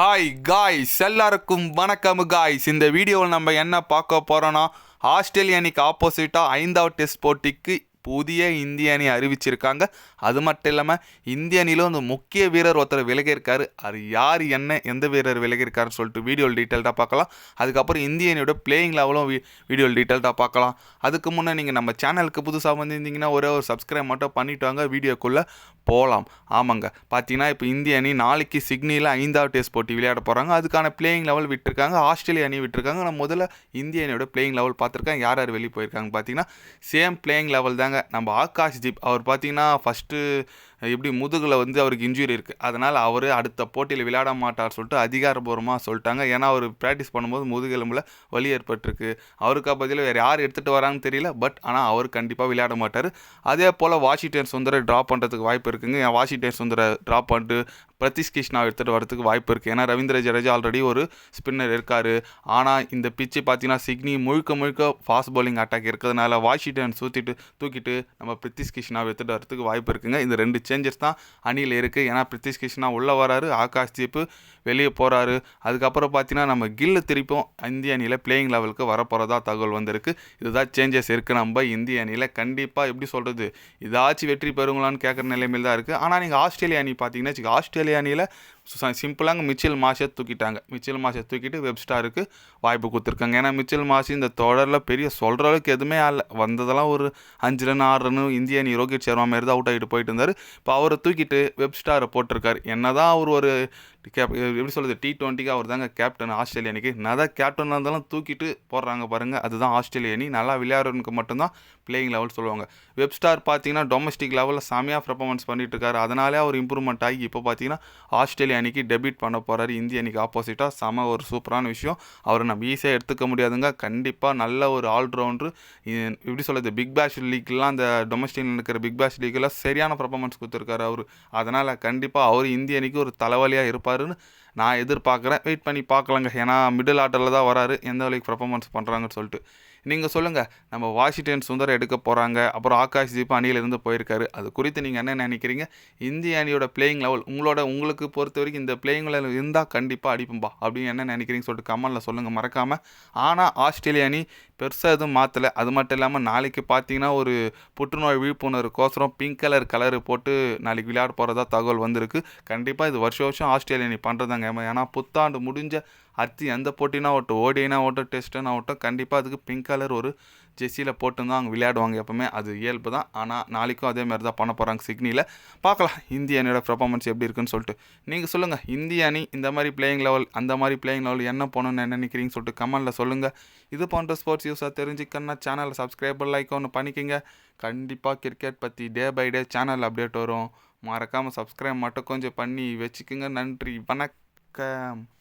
Hi guys எல்லாருக்கும் வணக்கம் guys இந்த வீடியோவில் நம்ம என்ன பார்க்க போகிறோன்னா ஆஸ்திரேலிய அணிக்கு ஆப்போசிட்டாக ஐந்தாவது டெஸ்ட் போட்டிக்கு புதிய இந்திய அணி அறிவிச்சிருக்காங்க. அது மட்டும் இல்லாமல் இந்திய அணியிலும் அந்த முக்கிய வீரர் ஒருத்தர் விலகியிருக்காரு. அது யார் என்ன எந்த வீரர் விலகியிருக்காருன்னு சொல்லிட்டு வீடியோவில் டீட்டெயில்டாக பார்க்கலாம். அதுக்கப்புறம் இந்திய அணியோட பிளேயிங் லெவலும் வீடியோவில் டீட்டெயில்டாக பார்க்கலாம். அதுக்கு முன்னே நீங்கள் நம்ம சேனலுக்கு புதுசாக வந்திருந்தீங்கன்னா ஒரே ஒரு சப்ஸ்கிரைப் மட்டும் பண்ணிவிட்டு வாங்க. வீடியோக்குள்ளே போகலாம் ஆமாங்க. பார்த்தீங்கன்னா இப்போ இந்திய அணி நாளைக்கு சிட்னியில் ஐந்தாவது டெஸ்ட் போட்டி விளையாட போகிறாங்க அதுக்கான பிளேயிங் லெவல் விட்டுருக்காங்க. ஆஸ்திரேலிய அணி விட்டுருக்காங்க. நான் முதல்ல இந்திய அணியோட பிளேயிங் லெவல் பார்த்துருக்கேன் யார் யார் வெளியே போயிருக்காங்க பார்த்தீங்கன்னா சேம் பிளேயிங் லெவல் தாங்க நம்ம ஆகாஷ் தீப் அவர் பார்த்தீங்கன்னா ஃபஸ்ட்டு எப்படி முதுகில் வந்து அவருக்கு இன்ஜுரி இருக்குது அதனால் அவர் அடுத்த போட்டியில் விளையாட மாட்டார் சொல்லிட்டு அதிகாரபூர்வமாக சொல்லிட்டாங்க. ஏன்னா அவர் ப்ராக்டிஸ் பண்ணும்போது முதுகெலும்பில் வலி ஏற்பட்டிருக்கு. அவருக்கு பதில் வேறு யார் எடுத்துகிட்டு வராங்கன்னு தெரியல. பட் ஆனால் அவர் கண்டிப்பாக விளையாட மாட்டார். அதே போல் வாஷிங்டன் சுந்தரை ட்ராப் பண்ணுறதுக்கு வாய்ப்பு இருக்குங்க. என் வாஷிங்டன் சுந்தரை ட்ராப் பண்ணிட்டு பிரதிஷ் கிருஷ்ணா எடுத்துகிட்டு வரதுக்கு வாய்ப்பு இருக்குது ஏன்னா ரவீந்திர ஜடேஜா ஆல்ரெடி ஒரு ஸ்பின்னர் இருக்கார். ஆனால் இந்த பிச்சு பார்த்தீங்கன்னா சிக்னி முழுக்க முழுக்க ஃபாஸ்ட் பவுலிங் அட்டாக் இருக்கிறதுனால வாஷிங்டன் சுற்றிட்டு தூக்கிட்டு நம்ம பிரித்திஷ் கிருஷ்ணாவை எடுத்துகிட்டு வரதுக்கு வாய்ப்பு இருக்குங்க. இந்த ரெண்டு சேஞ்சஸ் தான் அணியில் இருக்குது ஏன்னா பிரித்திஷ் கிருஷ்ணா உள்ளே வராரு ஆகாஷ் தீப்பு வெளியே போகிறாரு அதுக்கப்புறம் பார்த்தீங்கன்னா நம்ம கில்லு திருப்பியும் இந்திய அணியில் பிளேயிங் லெவலுக்கு வரப்போகிறதா தகவல் வந்திருக்கு. இதுதான் சேஞ்சஸ் இருக்குது நம்ம இந்திய அணியில் கண்டிப்பாக எப்படி சொல்கிறது இதாச்சும் வெற்றி பெறுங்களான்னு கேட்குற நிலைமையில் தான் இருக்குது ஆனால் நீங்கள் ஆஸ்திரேலியா அணி பார்த்தீங்கன்னா வச்சுக்கோ ஆஸ்திரேலியா அணியில் சிம்பிளாங்க மிச்சில் மாஷை தூக்கிட்டாங்க. மிச்சில் மாஷை தூக்கிட்டு வெப்ஸ்டாருக்கு வாய்ப்பு கொடுத்துருக்காங்க. ஏன்னா மிச்சில் மாஷி இந்த தொடரில் பெரிய சொல்கிற அளவுக்கு எதுவுமே ஆகல. வந்ததெல்லாம் ஒரு அஞ்சு ரன் ஆறு ரன் இந்திய அணி ரோஹித் சர்மா மாரி தான் அவுட் ஆகிட்டு போயிட்டு இருந்தார். இப்போ அவரை தூக்கிட்டு வெப்ஸ்டாரை போட்டிருக்காரு. என்ன தான் அவர் ஒரு கேப் எப்படி சொல்கிறது டி டுவெண்ட்டிக்கு அவர் தாங்க கேப்டன் ஆஸ்திரேலிய அணிக்கு. நான் கேப்டனாக இருந்தாலும் தூக்கிட்டு போடுறாங்க பாருங்கள் அதுதான் ஆஸ்திரேலிய அணி. நல்லா விளையாடுறவனுக்கு மட்டும்தான் பிளேயிங் லெவல் சொல்லுவாங்க. வெப்ஸ்டார் பார்த்தீங்கன்னா டொமஸ்டிக் லெவலில் செமையாக பர்ஃபார்மன்ஸ் பண்ணிட்டு இருக்காரு. அதனாலே அவர் இம்ப்ரூவ்மெண்ட் ஆகி இப்போ பார்த்தீங்கன்னா ஆஸ்திரேலிய அணிக்கு டெபிட் பண்ண போகிறாரு இந்திய அணிக்கு ஆப்போசிட்டாக செம ஒரு சூப்பரான விஷயம். அவரை நம்ம ஈஸியாக எடுத்துக்க முடியாதுங்க. கண்டிப்பாக நல்ல ஒரு ஆல்ரவுண்டர் எப்படி சொல்கிறது பிக் பேஷ் லீக்லாம் அந்த டொமஸ்டிக் இருக்கிற பிக் பேஷ் லீக்லாம் சரியான பர்ஃபார்மன்ஸ் கொடுத்துருக்காரு அவர். அதனால் கண்டிப்பாக அவர் இந்திய அணிக்கு ஒரு தலைவலியாக இருப்பார். இருப்பாருன்னு நான் எதிர்பார்க்குறேன். வெயிட் பண்ணி பார்க்கலாங்க. ஏன்னா மிடில் ஆர்டரில் தான் வராரு. எந்த வேலைக்கு பர்ஃபார்மன்ஸ் பண்ணுறாங்கன்னு சொல்லிட்டு. நீங்கள் சொல்லுங்கள் நம்ம வாஷிங்டன் சுந்தர் எடுக்க போகிறாங்க அப்புறம் ஆகாஷ் தீப் அணியிலிருந்து போயிருக்காரு. அது குறித்து நீங்கள் என்ன நினைக்கிறீங்க? இந்திய அணியோட பிளேயிங் லெவல் உங்களோட உங்களுக்கு பொறுத்த வரைக்கும் இந்த பிளேயிங் லெவல் இருந்தால் கண்டிப்பாக அடிப்போம்பா. அப்படின்னு என்ன நினைக்கிறீங்க சொல்லிட்டு கமெண்டில் சொல்லுங்கள் மறக்காமல் ஆனால் ஆஸ்திரேலிய அணி பெருசாக எதுவும் மாற்றலை அது மட்டும் இல்லாமல் நாளைக்கு பார்த்தீங்கன்னா ஒரு புற்றுநோய் விழிப்புணர்வுக்கோசரம் பிங்க் கலர் கலர் போட்டு நாளைக்கு விளையாட போகிறதா தகவல் வந்திருக்கு. கண்டிப்பாக இது வருஷம் வருஷம் ஆஸ்திரேலியா அணி பண்ணுறதாங்க ஏன்னா புத்தாண்டு முடிஞ்ச அத்தி எந்த போட்டினா ஓட்டும் ஓடினா ஓட்டும் டெஸ்ட்டுனா ஓட்டும் கண்டிப்பாக அதுக்கு பிங்க் கலர் ஒரு ஜெர்சியில் போட்டு தான் அவங்க விளையாடுவாங்க எப்பவுமே. அது இயல்பு தான். ஆனால் நாளைக்கும் அதே மாதிரி தான் பண்ண போகிறாங்க சிக்னியில் பார்க்கலாம் இந்திய அணியோட பர்ஃபார்மன்ஸ் எப்படி இருக்குன்னு சொல்லிட்டு. நீங்கள் சொல்லுங்கள் இந்திய அணி இந்த மாதிரி பிளேயிங் லெவல் அந்த மாதிரி பிளேயிங் லெவல் என்ன போகணுன்னு என்ன நினைக்கிறீங்கன்னு சொல்லிட்டு கமெண்டில் சொல்லுங்கள் இது போன்ற ஸ்போர்ட்ஸ் யூஸாக தெரிஞ்சுக்கன்னா சேனலை சப்ஸ்கிரைபர் லைக் ஒன்று பண்ணிக்கோங்க. கண்டிப்பாக கிரிக்கெட் பற்றி day by day channel update வரும். மறக்காமல் சப்ஸ்கிரைப் மட்டும் கொஞ்சம் பண்ணி வச்சுக்கோங்க. நன்றி வணக்கம்.